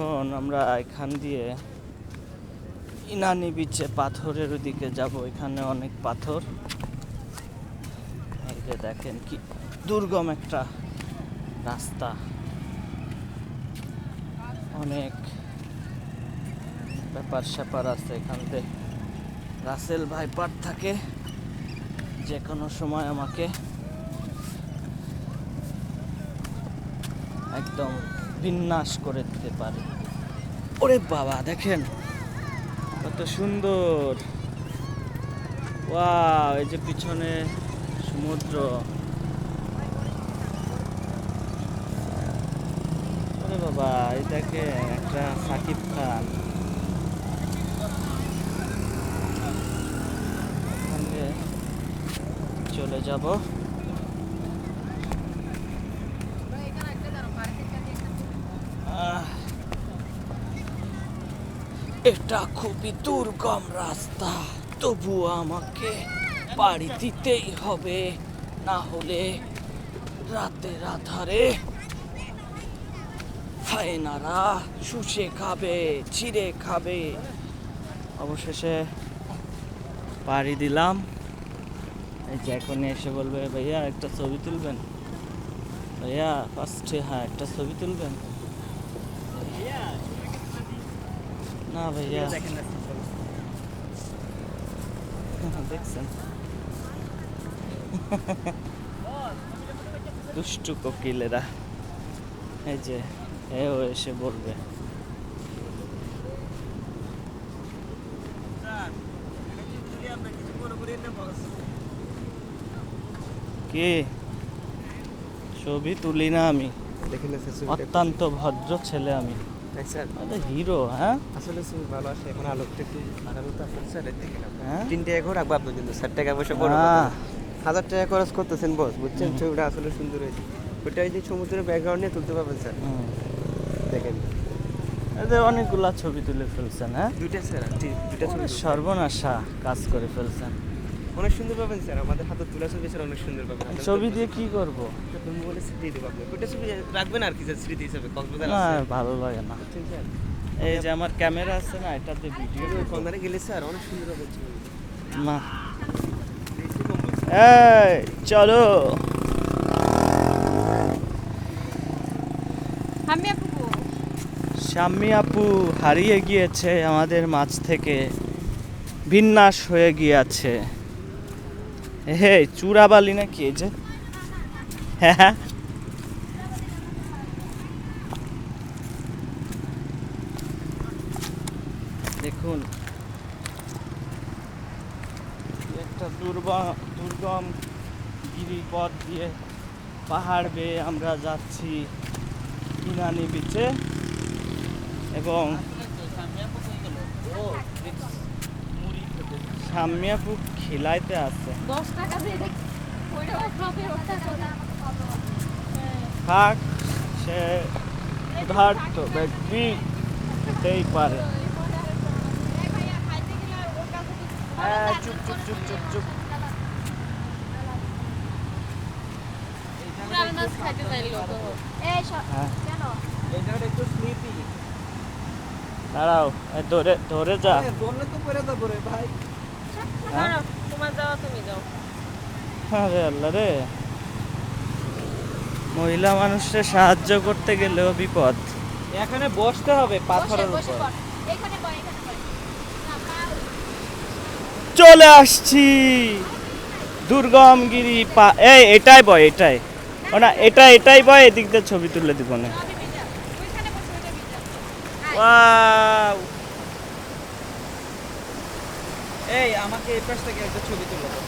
এখন আমরা এখান দিয়ে ইনানি বিচে পাথরের ওদিকে যাব। এখানে অনেক পাথর। দেখেন কি দুর্গম একটা রাস্তা। অনেক ব্যাপার স্যাপার আছে এখান থেকে রাসেল ভাইপার থাকে। যে কোনো সময় আমাকে একদম বিন্যাস করে দিতে পারে। ওরে বাবা দেখেন। কত সুন্দর। ওয়া এই যে পিছনে সমুদ্র। ওরে বাবা এই দেখেন একটা সাকিব খান। চলে যাব। এটা খুবই দুর্গম রাস্তা। তবুও আমাকে পাড়ি দিতেই হবে, না হলে রাতের আধারে হায়নারা শুষে খাবে চিড়ে খাবে। অবশেষে পাড়ি দিলাম। এই যে এখন এসে বলবে, ভাইয়া, একটা ছবি তুলবেন? ভাইয়া ফার্স্টে হ্যাঁ একটা ছবি তুলবেন? না ভাইয়া দেখছেন দুষ্টু কোকিলেরা। এই যে এও এসে বলবে। কি ছবি তুলি না আমি। অত্যন্ত ভদ্র ছেলে আমি। দেখছেন হিরো হ্যাঁ? আসলে ভালো আসে এখন আলোকটা একটু আলোর তো আসলে স্যার হ্যাঁ? তিন টাকা করে রাখব আপনার জন্য ষাট টাকা পয়সা হাজার টাকা খরচ করতেছেন বস বুঝছেন? ছবিটা আসলে সুন্দর হয়েছে। ওইটা এই যে সমুদ্রের ব্যাকগ্রাউন্ড নিয়ে তুলতে পারবেন স্যার। দেখেন। অনেকগুলা ছবি তুলে ফেলছেন হ্যাঁ? দুইটা স্যার দুইটা ছবি সর্বনাশা কাজ করে ফেলছেন। অনেক সুন্দর পাবেন স্যার আমাদের হাতে তোলা ছবি স্যার অনেক সুন্দর পাবেন। ছবি দিয়ে কি করব? আপনি মোবাইলে স্মৃতি দেবো আপনি ওইটা ছবি রাখবেন আর কি স্যার স্মৃতি হিসাবে কক্সবাজার ভালো লাগে না। স্যার। এই যে আমার ক্যামেরা আছে না এটাতে ভিডিও কর্নারে গেলে স্যার অনেক সুন্দর হবে না। এই চলো। আমি আপু শাম্মী আপু হারিয়ে গিয়েছে আমাদের মাছ থেকে বিন্যাস হয়ে গিয়েছে। হে চূড়াবালি নাকি এই যে? হ্যাঁ দেখুন। একটা দুর্গম দুর্গম গিরিপথ দিয়ে পাহাড় বেয়ে আমরা যাচ্ছি ইনানি বিচে এবং সাম্যাপু খিলাইতে আছে। দশ টাকা দিয়ে থাক সে ক্ষুধার্ত ব্যক্তি হতেই পারে। হ্যাঁ, চুপ চুপ চুপ চুপ চুপ। তো হ্যাঁ। একটু দাঁড়াও ধরে ধরে যা। বললে তো পরে যাব রে ভাই। আরে আল্লাহ রে। মহিলা মানুষকে সাহায্য করতে গেলেও বিপদ। এখানে বসতে হবে পাথরের উপর। চলে আসছি। দুর্গমগিরি পা এই এটাই বয় এটাই। না এটা এটাই বয় এদিক দিয়ে ছবি তুলে দিব না। বিজা ওয়াও। এই আমাকে এই পাশ থেকে একটা ছবি তুলে দাও।